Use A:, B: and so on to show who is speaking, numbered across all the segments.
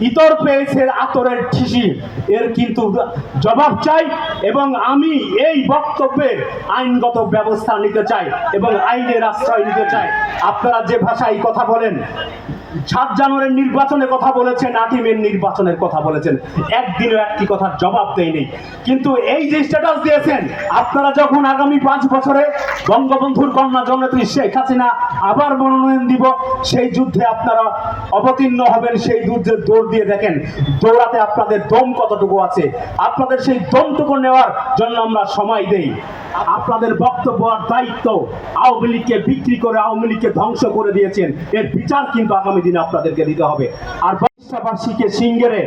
A: ইতর পেয়েছে আতরের ঠিসি এর কিন্তু জবাব চাই এবং আমি এই বক্তব্যের আইনগত ব্যবস্থা নিতে চাই এবং আইনের আশ্রয় নিতে চাই। আপনারা যে ভাষায় কথা বলেন, সাত জানুয়ারির নির্বাচনে কথা বলেছেন আটই মের নির্বাচনের কথা বলেছেন। একদিনও একটি কথার জবাব দেয়নি। কিন্তু এই যে স্ট্যাটাস দিয়েছেন, আপনারা যখন আগামী পাঁচ বছরে বঙ্গবন্ধুর কন্যা জননেত্রী শেখ হাসিনা আবার মনোনয়ন দিব, সেই যুদ্ধে আপনারা অবতীর্ণ হবেন, সেই যুদ্ধে দৌড় দিয়ে দেখেন, দৌড়াতে আপনাদের দম কতটুকু আছে? আপনাদের সেই দমটুকু নেওয়ার জন্য আমরা সময় দেই। আপনাদের বক্তব্য আর দায়িত্ব আওয়ামী লীগকে বিক্রি করে আওয়ামী লীগকে ধ্বংস করে দিয়েছেন। এর বিচার কিন্তু আগামী দিনে আপনাদেরকে দিতে হবে। আর বার্ষিকে সিঙ্গেরে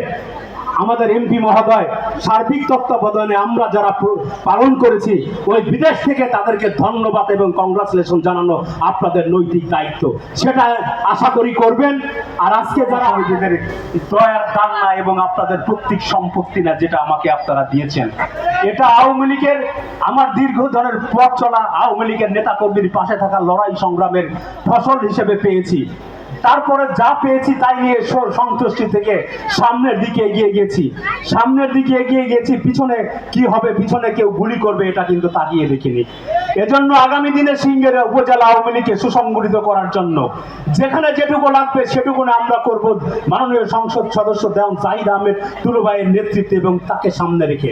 A: আমাদের এমপি মহোদয় সার্বিক তত্ত্বাবধানে আমরা যারা পালন করেছি, ওই বিদেশ থেকে তাদেরকে ধন্যবাদ এবং কংগ্রাচুলেশন জানানো আপনাদের নৈতিক দায়িত্ব। সেটা আশা করি করবেন। আর আজকে যারা নিজেদের দয়ার কান্না এবং আপনাদের প্রত্যেক সম্পত্তি না, যেটা আমাকে আপনারা দিয়েছেন, এটা আওয়ামী লীগের, আমার দীর্ঘ ধরনের পথ চলা আওয়ামী লীগের নেতাকর্মীর পাশে থাকা লড়াই সংগ্রামের ফসল হিসেবে পেয়েছি। তারপরে যা পেয়েছি তাই নিয়ে সন্তুষ্টি থেকে সামনের দিকে এগিয়ে গেছি। সামনের দিকে এগিয়ে গেছি, পিছনে কি হবে, পিছনে কেউ গুলি করবে, এটা কিন্তু তাকিয়ে দেখিনি। এজন্য আগামী দিনে সিঙ্গের উপজেলা আওয়ামী লীগকে সুসংগঠিত করার জন্য যেখানে যেটুকু লাগবে সেটুকু আমরা করব। মাননীয় সংসদ সদস্য দেওয়ান জাহিদ আহমেদ তুলুভাইয়ের নেতৃত্বে এবং তাকে সামনে রেখে।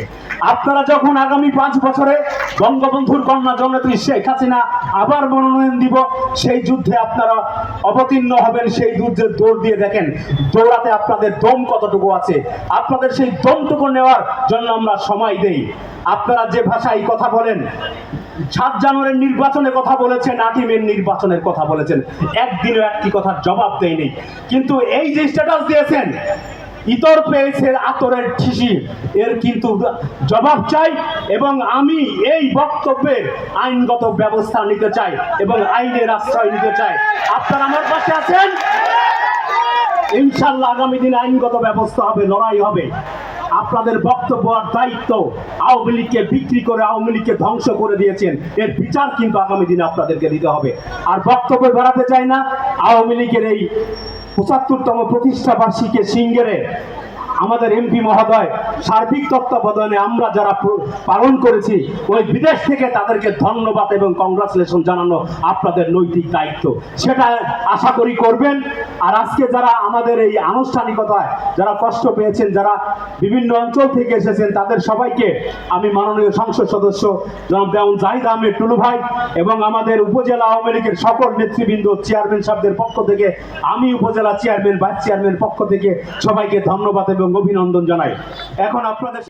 A: আপনারা যখন আগামী পাঁচ বছরে বঙ্গবন্ধুর কন্যা জননেত্রী শেখ হাসিনা আবার মনোনয়ন দিব, সেই যুদ্ধে আপনারা অবতীর্ণ হবেন, সেই যুদ্ধে দৌড় দিয়ে দেখেন দৌড়াতে আপনাদের দম কতটুকু আছে। আপনাদের সেই দমটুকু নেওয়ার জন্য আমরা সময় দেই। আপনারা যে ভাষায় কথা বলেন, সাত জানুয়ারির নির্বাচনে কথা বলেছেন আটই নির্বাচনের কথা বলেছেন। একদিনও একটি কথার জবাব দেয়নি। কিন্তু এই যে স্ট্যাটাস দিয়েছেন, ইতর পেয়েছে আতরের ঠিসি। এর কিন্তু জবাব চাই এবং আমি এই বক্তব্যের আইনগত ব্যবস্থা নিতে চাই এবং আইনের আশ্রয় নিতে চাই। আপনারা আমার পাশে আছেন? ইনশাল্লাহ আগামী দিনে আইনগত ব্যবস্থা হবে, লড়াই হবে। আপনাদের বক্তব্য আর দায়িত্ব আওয়ামী লীগকে বিক্রি করে আওয়ামী লীগকে ধ্বংস করে দিয়েছেন। এর বিচার কিন্তু আগামী দিনে আপনাদেরকে দিতে হবে। আর বক্তব্য বাড়াতে চাই না, আওয়ামী লীগের এই পঁচাত্তরতম প্রতিষ্ঠা বার্ষিকে সিঙ্গেরে আমাদের এমপি মহোদয় সার্বিক তত্ত্বাবধানে আমরা যারা পালন করেছি, ওই বিদেশ থেকে তাদেরকে ধন্যবাদ এবং কংগ্রাচুলেশন জানানো আপনাদের নৈতিক দায়িত্ব। সেটা আশা করি করবেন। আর আজকে যারা আমাদের এই আনুষ্ঠানিকতায় যারা কষ্ট পেয়েছেন, যারা বিভিন্ন অঞ্চল থেকে এসেছেন, তাদের সবাইকে আমি মাননীয় সংসদ সদস্য জনাব দেওয়ান জাহিদ আহমেদ টুলু ভাই এবং আমাদের উপজেলা আওয়ামী লীগের সকল নেতৃবৃন্দ চেয়ারম্যান সাহেবদের পক্ষ থেকে আমি উপজেলা চেয়ারম্যান ভাইস চেয়ারম্যান পক্ষ থেকে সবাইকে ধন্যবাদ এবং অভিনন্দন জানাই। এখন আপনাদের